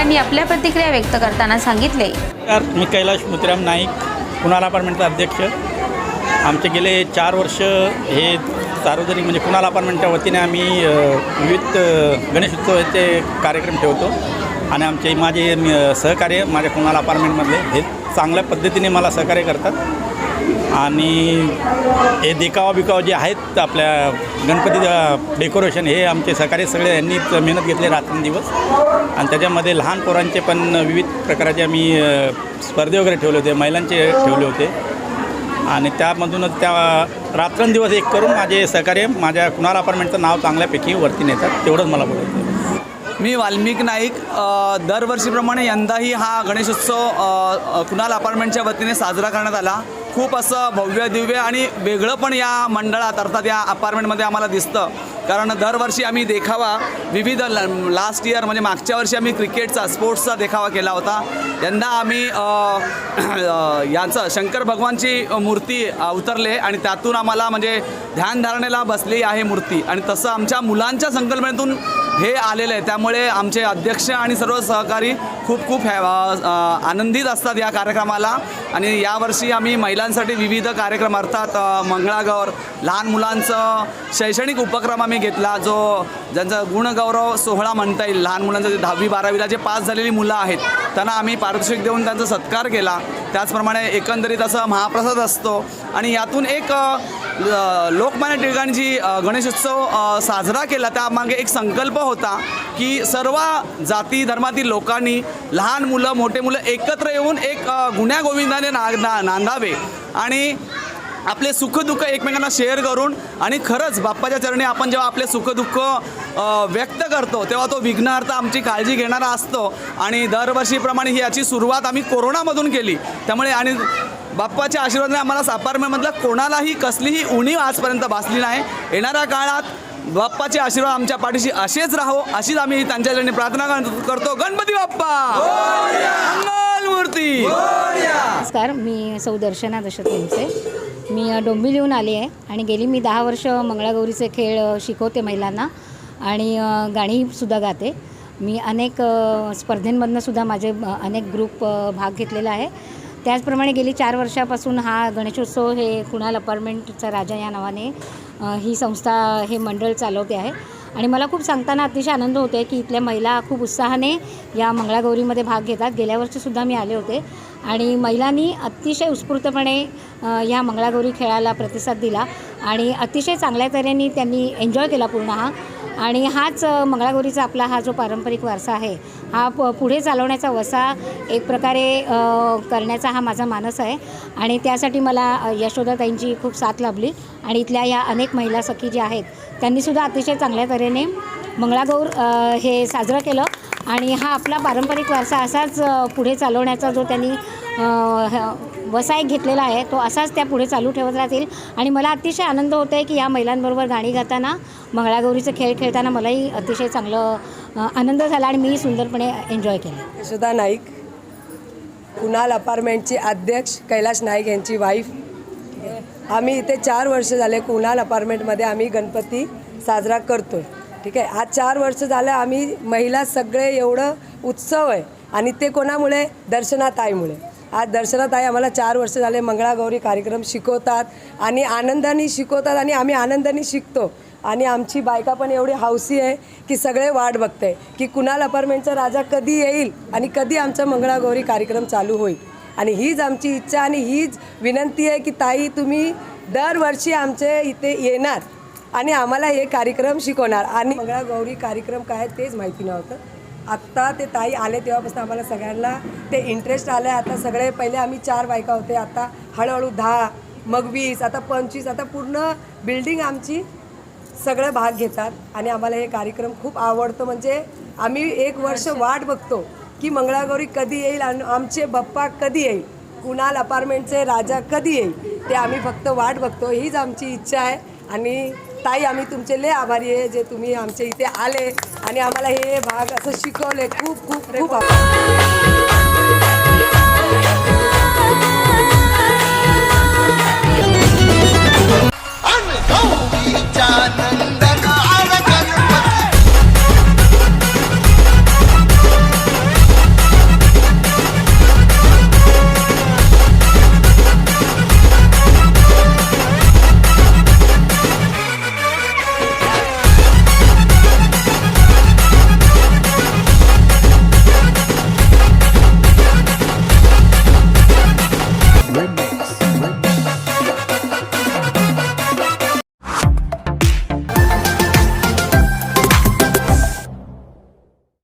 नागरिकांनी आपल्या प्रतिक्रिया व्यक्त करताना सांगितले. मी कैलाश मुतराम नाईक कुणाल अपार्टमेंटचा अध्यक्ष. आमचे गेले चार वर्ष हे सार्वजनिक म्हणजे कुणाल अपार्टमेंटच्या वतीने आम्ही विविध गणेश उत्सवाचे कार्यक्रम ठेवतो. आणि आमचे माझे सहकार्य माझ्या कुणाल अपार्टमेंटमधले हे चांगल्या पद्धतीने मला सहकार्य करतात. आणि हे देखावा बिकावा जे आहेत आपल्या गणपती डेकोरेशन हे आमचे सहकारी सगळे यांनीच मेहनत घेतली रात्रंदिवस. आणि त्याच्यामध्ये लहान पोरांचे पण विविध प्रकारचे आम्ही स्पर्धे वगैरे ठेवले होते महिलांचे ठेवले होते. आणि त्यामधूनच त्या रात्रंदिवस एक करून माझे सहकार्य माझ्या कुणाल अपार्टमेंटचं नाव चांगल्यापैकी वरती नेतात तेवढंच मला बोलायचं मी वाल्मिक नाईक दरवर्षीप्रमाणे यंदाही हा गणेशोत्सव कुणाल अपार्टमेंटच्या वतीने साजरा करण्यात आला. खूप असं भव्य दिव्य आणि वेगळं पण या मंडळात अर्थात या अपार्टमेंटमध्ये आम्हाला दिसतं. कारण दरवर्षी आम्ही देखावा. विविध ल- लास्ट इयर म्हणजे मागच्या वर्षी आम्ही क्रिकेटचा स्पोर्ट्सचा देखावा केला होता. यंदा आम्ही याचं यांचं शंकर भगवानची मूर्ती उतरले आणि त्यातून आम्हाला म्हणजे ध्यानधारणेला बसली आहे मूर्ती. आणि तसं आमच्या मुलांच्या संकल्पनेतून हे आलेलं आहे. त्यामुळे आमचे अध्यक्ष आणि सर्व सहकारी खूप खूप आनंदित असतात या कार्यक्रमाला. आणि यावर्षी आम्ही महिलांसाठी विविध कार्यक्रम अर्थात मंगळागौर लहान मुलांचं शैक्षणिक उपक्रम आम्ही घेतला जो ज्यांचा गुणगौरव सोहळा म्हणता येईल. लहान मुलांचं जे दहावी बारावीला जे पास झालेली मुलं आहेत त्यांना आम्ही पारितोषिक देऊन त्यांचा सत्कार केला. त्याचप्रमाणे एकंदरीत असं महाप्रसाद असतो. आणि यातून एक लोकमान्य टिळकांची गणेशोत्सव साजरा केला त्यामागे एक संकल्प होता की सर्व जाती धर्मातील लोकांनी लहान मुलं मोठे मुलं एकत्र येऊन एक गुण्यागोविंदाने ना ना नांदावे. आणि आपले सुखदुःख एकमेकांना शेअर करून आणि खरंच बाप्पाच्या चरणी आपण जेव्हा आपले सुखदुःख व्यक्त करतो तेव्हा तो विघ्नार्थ आमची काळजी घेणारा असतो. आणि दरवर्षीप्रमाणे ही याची सुरुवात आम्ही कोरोनामधून केली. त्यामुळे आणि बाप्पाच्या आशीर्वादाने आम्हाला अपार्टमेंटमधलं कोणालाही कसलीही उणीव आजपर्यंत भासली नाही. येणाऱ्या काळात बाप्पाचे आशीर्वाद आमच्या पाठीशी असेच राहो अशीच आम्ही त्यांच्या चरणी प्रार्थना करतो. गणपती बाप्पा! मूर्ती! नमस्कार मी सौ दर्शना दशरथ मी डोंबिवलीहून आली आहे आणि गेली मी दहा वर्ष मंगळागौरीचे खेळ शिकवते महिलांना आणि गाणीसुद्धा गाते. मी अनेक स्पर्धेंमधनं सुद्धा माझे अनेक ग्रुप भाग घेतलेला आहे. त्याचप्रमाणे गेली चार वर्षापासून हा गणेशोत्सव हे कुणाल अपार्टमेंटचा राजा या नावाने ही संस्था हे मंडळ चालवते आहे. आणि मला खूप सांगताना अतिशय आनंद होते की इथल्या महिला खूप उत्साहाने या मंगळागौरीमध्ये भाग घेतात. गेल्या वर्षीसुद्धा मी आले होते. आणि महिलांनी अतिशय उत्स्फूर्तपणे ह्या या मंगळागौरी खेळाला प्रतिसाद दिला आणि अतिशय चांगल्या तऱ्हेने त्यांनी एन्जॉय केला पूर्ण हा. आणि हाच मंगळागौरीचा आपला हा जो पारंपरिक वारसा आहे हा प पुढे चालवण्याचा वसा एक प्रकारे करण्याचा हा माझा मानस आहे. आणि त्यासाठी मला यशोदाताईंची खूप साथ लाभली. आणि इथल्या या अनेक महिला सखी ज्या आहेत त्यांनीसुद्धा अतिशय चांगल्या तऱ्हेने मंगळागौर हे साजरं केलं. आणि हा आपला पारंपरिक वारसा असाच पुढे चालवण्याचा जो त्यांनी अ, वसा एक घेतलेला आहे तो असाच त्या पुढे चालू ठेवत राहतील. आणि मला अतिशय आनंद होतो आहे की या महिलांबरोबर गाणी गाताना मंगळागौरीचं खेळ खेळताना मलाही अतिशय चांगलं आनंद झाला आणि मी सुंदरपणे एन्जॉय केलं. यशोदा नाईक कुणाल अपार्टमेंटची अध्यक्ष कैलाश नाईक यांची वाईफ आम्ही इथे चार वर्ष झाले कुणाल अपार्टमेंटमध्ये आम्ही गणपती साजरा करतो ठीक आहे? आज चार वर्ष झालं आम्ही महिला सगळे एवढं उत्सव आहे आणि ते कोणामुळे? दर्शनाताईमुळे. आज दर्शनाताई आम्हाला चार वर्ष झाले मंगळागौरी कार्यक्रम शिकवतात आणि आनंदाने शिकवतात आणि आम्ही आनंदाने शिकतो. आणि आमची बायका पण एवढी हौसी आहे की सगळे वाट बघते की कुणाल अपार्टमेंटचा राजा कधी येईल आणि कधी आमचा मंगळागौरी कार्यक्रम चालू होईल. आणि हीच आमची इच्छा आणि हीच विनंती आहे की ताई तुम्ही दरवर्षी आमचे इथे येणार आणि आम्हाला हे कार्यक्रम शिकवणार. आणि मंगळागौरी कार्यक्रम काय तेच माहिती नव्हतं. आत्ता ते ताई आले तेव्हापासून आम्हाला सगळ्यांना ते इंटरेस्ट आलं आहे आता सगळे पहिले आम्ही चार बायका होते. आता हळूहळू दहा मग वीस आता पंचवीस आता पूर्ण बिल्डिंग आमची सगळं भाग घेतात आणि आम्हाला हे कार्यक्रम खूप आवडतो. म्हणजे आम्ही एक वर्ष वाट बघतो की मंगळागौरी कधी येईल आणि आमचे बाप्पा कधी येईल कुणाल अपार्टमेंटचे राजा कधी येईल ते आम्ही फक्त वाट बघतो. हीच आमची इच्छा आहे आणि ताई आम्ही तुमचे लय आभारी आहे जे तुम्ही आमच्या इथे आले आणि आम्हाला हे भाग असं शिकवले खूप खूप खूप आभार.